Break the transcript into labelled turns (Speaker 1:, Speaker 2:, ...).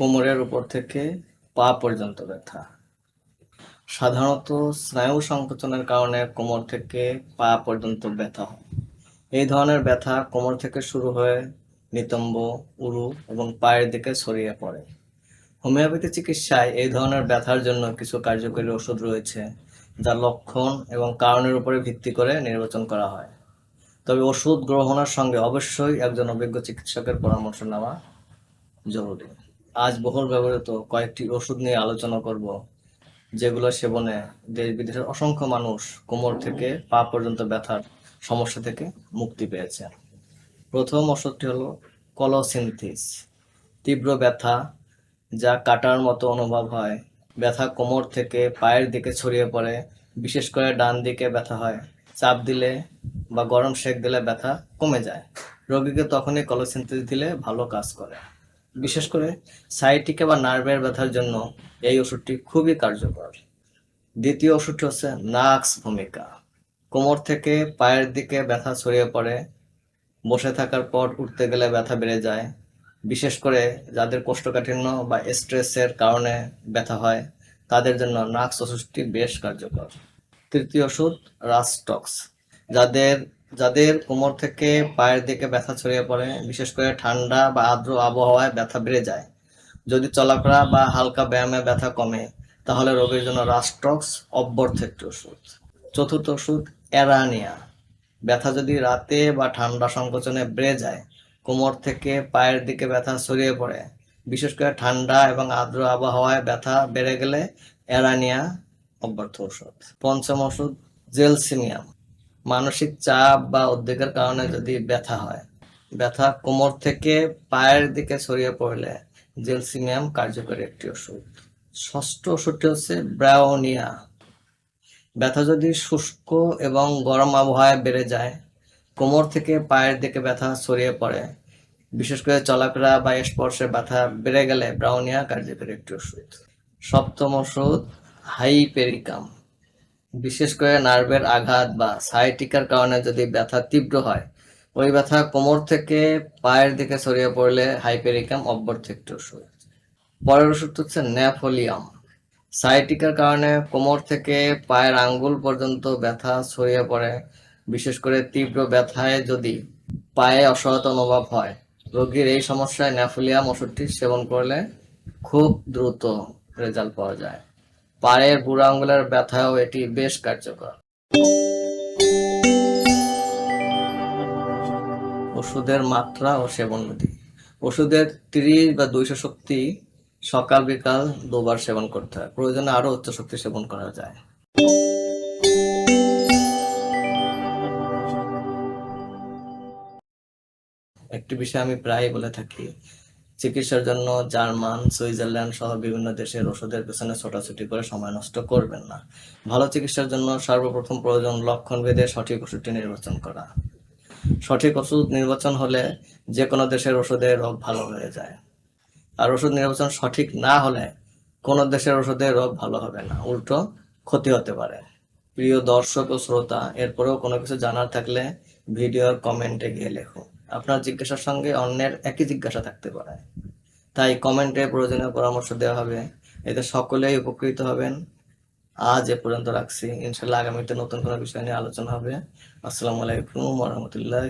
Speaker 1: কোমরের উপর থেকে পা পর্যন্ত ব্যথা। সাধারণত স্নায়ু সংকোচনের কারণে কোমর থেকে পা পর্যন্ত ব্যথা হয়। এই ধরনের ব্যথা কোমর থেকে শুরু হয়ে নিতম্ব, উরু এবং পায়ের দিকে ছড়িয়ে পড়ে। হোমিওপ্যাথি চিকিৎসায় এই ধরনের ব্যথার জন্য কিছু কার্যকরী ওষুধ রয়েছে, যা লক্ষণ এবং কারণের উপরে ভিত্তি করে নির্বাচন করা হয়। তবে ওষুধ গ্রহণের সঙ্গে অবশ্যই একজন অভিজ্ঞ চিকিৎসকের পরামর্শ নেওয়া জরুরি। আজ বহুল ব্যবহৃত কয়েকটি ওষুধ নিয়ে আলোচনা করব, যেগুলো সেবনে দেশ বিদেশের অসংখ্য মানুষ কোমর থেকে পা পর্যন্ত ব্যথার সমস্যা থেকে মুক্তি পেয়েছে। প্রথম ওষুধটি হলো কলোসিনথিস। তীব্র ব্যথা যা কাটার মতো অনুভব হয়। ব্যথা কোমর থেকে পায়ের দিকে ছড়িয়ে পড়ে, বিশেষ করে ডান দিকে ব্যথা হয়। চাপ দিলে বা গরম সেক দিলে ব্যথা কমে যায়। রোগীকে তখনই কলোসিনথিস দিলে ভালো কাজ করে। বিশেষ করে সাইটিকে বা নার্ভের ব্যথার জন্য এই ওষুধটি খুবই কার্যকর। দ্বিতীয় ওষুধটি হচ্ছে নাক্স ভূমিকা কোমর থেকে পায়ের দিকে ব্যথা ছড়িয়ে পড়ে, বসে থাকার পর উঠতে গেলে ব্যথা বেড়ে যায়। বিশেষ করে যাদের কোষ্ঠকাঠিন্য বা স্ট্রেসের কারণে ব্যথা হয়, তাদের জন্য নাক্স ওষুধটি বেশ কার্যকর। তৃতীয় ওষুধ রাস্টক্স যাদের যাদের কোমর থেকে পায়ের দিকে ব্যথা ছড়িয়ে পড়ে, বিশেষ করে ঠান্ডা বা আর্দ্র আবহাওয়ায় ব্যথা বেড়ে যায়। যদি চলাফেরা বা হালকা ব্যায়ামে ব্যথা কমে, তাহলে রোগীর জন্য রাস্টক্স অব্যর্থ ওষুধ। চতুর্থ ওষুধ, অ্যারানিয়া। ব্যথা যদি রাতে বা ঠান্ডা সংকোচনে বেড়ে যায়, কোমর থেকে পায়ের দিকে ব্যথা ছড়িয়ে পড়ে, বিশেষ করে ঠান্ডা এবং আর্দ্র আবহাওয়ায় ব্যথা বেড়ে গেলে অ্যারানিয়া অব্যর্থ ওষুধ। পঞ্চম ওষুধ, জেলসিমিয়াম। মানসিক চাপ বা উদ্বেগের কারণে যদি ব্যথা হয়, ব্যথা কোমর থেকে পায়ের দিকে ছড়িয়ে পড়লে জেলসিমিয়াম কার্যকরী একটি ওষুধ। ষষ্ঠ ওষুধটি হচ্ছে ব্রাউনিয়া ব্যথা যদি শুষ্ক এবং গরম আবহাওয়ায় বেড়ে যায়, কোমর থেকে পায়ের দিকে ব্যথা ছড়িয়ে পড়ে, বিশেষ করে চলাফেরা বা স্পর্শে ব্যথা বেড়ে গেলে ব্রাউনিয়া কার্যকরী একটি ওষুধ। সপ্তম ওষুধ হাইপেরিকাম। বিশেষ করে নার্ভের আঘাত বা সাইটিকার কারণে যদি ব্যথা তীব্র হয়, ওই ব্যথা কোমর থেকে পায়ের দিকে ছড়িয়ে পড়লে হাইপেরিকাম অব্যর্থ একটি ওষুধ পরের ওষুধ হচ্ছে ন্যাফোলিয়াম সাইটিকার কারণে কোমর থেকে পায়ের আঙ্গুল পর্যন্ত ব্যথা ছড়িয়ে পড়ে। বিশেষ করে তীব্র ব্যথায় যদি পায়ে অসহতা অনুভব হয়, রোগীর এই সমস্যায় ন্যাফোলিয়াম ওষুধটি সেবন করলে খুব দ্রুত রেজাল্ট পাওয়া যায়। পায়ের বুড়ো আঙ্গুলের ব্যথাও এটি বেশ কার্যকর। ওষুধের মাত্রা ও সেবন বিধি ওষুধের তিরিশ বা দুইশো শক্তি সকাল বিকাল দুবার সেবন করতে হয়। প্রয়োজনে আরও উচ্চ শক্তি সেবন করা যায়। একটি বিষয় আমি প্রায় বলে থাকি চিকিৎসার জন্য জার্মান, সুইজারল্যান্ড সহ বিভিন্ন দেশের ওষুধের পেছনে ছোটাছুটি করে সময় নষ্ট করবেন না। ভালো চিকিৎসার জন্য সর্বপ্রথম প্রয়োজন লক্ষণ ভেদে সঠিক ওষুধটি নির্বাচন করা। সঠিক ওষুধ নির্বাচন হলে যে কোনো দেশের ওষুধে রোগ ভালো হয়ে যায়। আর ওষুধ নির্বাচন সঠিক না হলে কোনো দেশের ওষুধে রোগ ভালো হবে না। উল্টো ক্ষতি হতে পারে। প্রিয় দর্শক ও শ্রোতা, এরপরেও কোনো কিছু জানার থাকলে ভিডিওর কমেন্টে গিয়ে লেখো আপনার জিজ্ঞাসার সঙ্গে অন্যের একই জিজ্ঞাসা থাকতে পারে। তাই কমেন্টে প্রয়োজনীয় পরামর্শ দেওয়া হবে। এতে সকলেই উপকৃত হবেন। আজ এ পর্যন্ত রাখছি। ইনশাল্লাহ আগামীতে নতুন কোনো বিষয় নিয়ে আলোচনা হবে। আসসালামু আলাইকুম রহমতুল্লাহ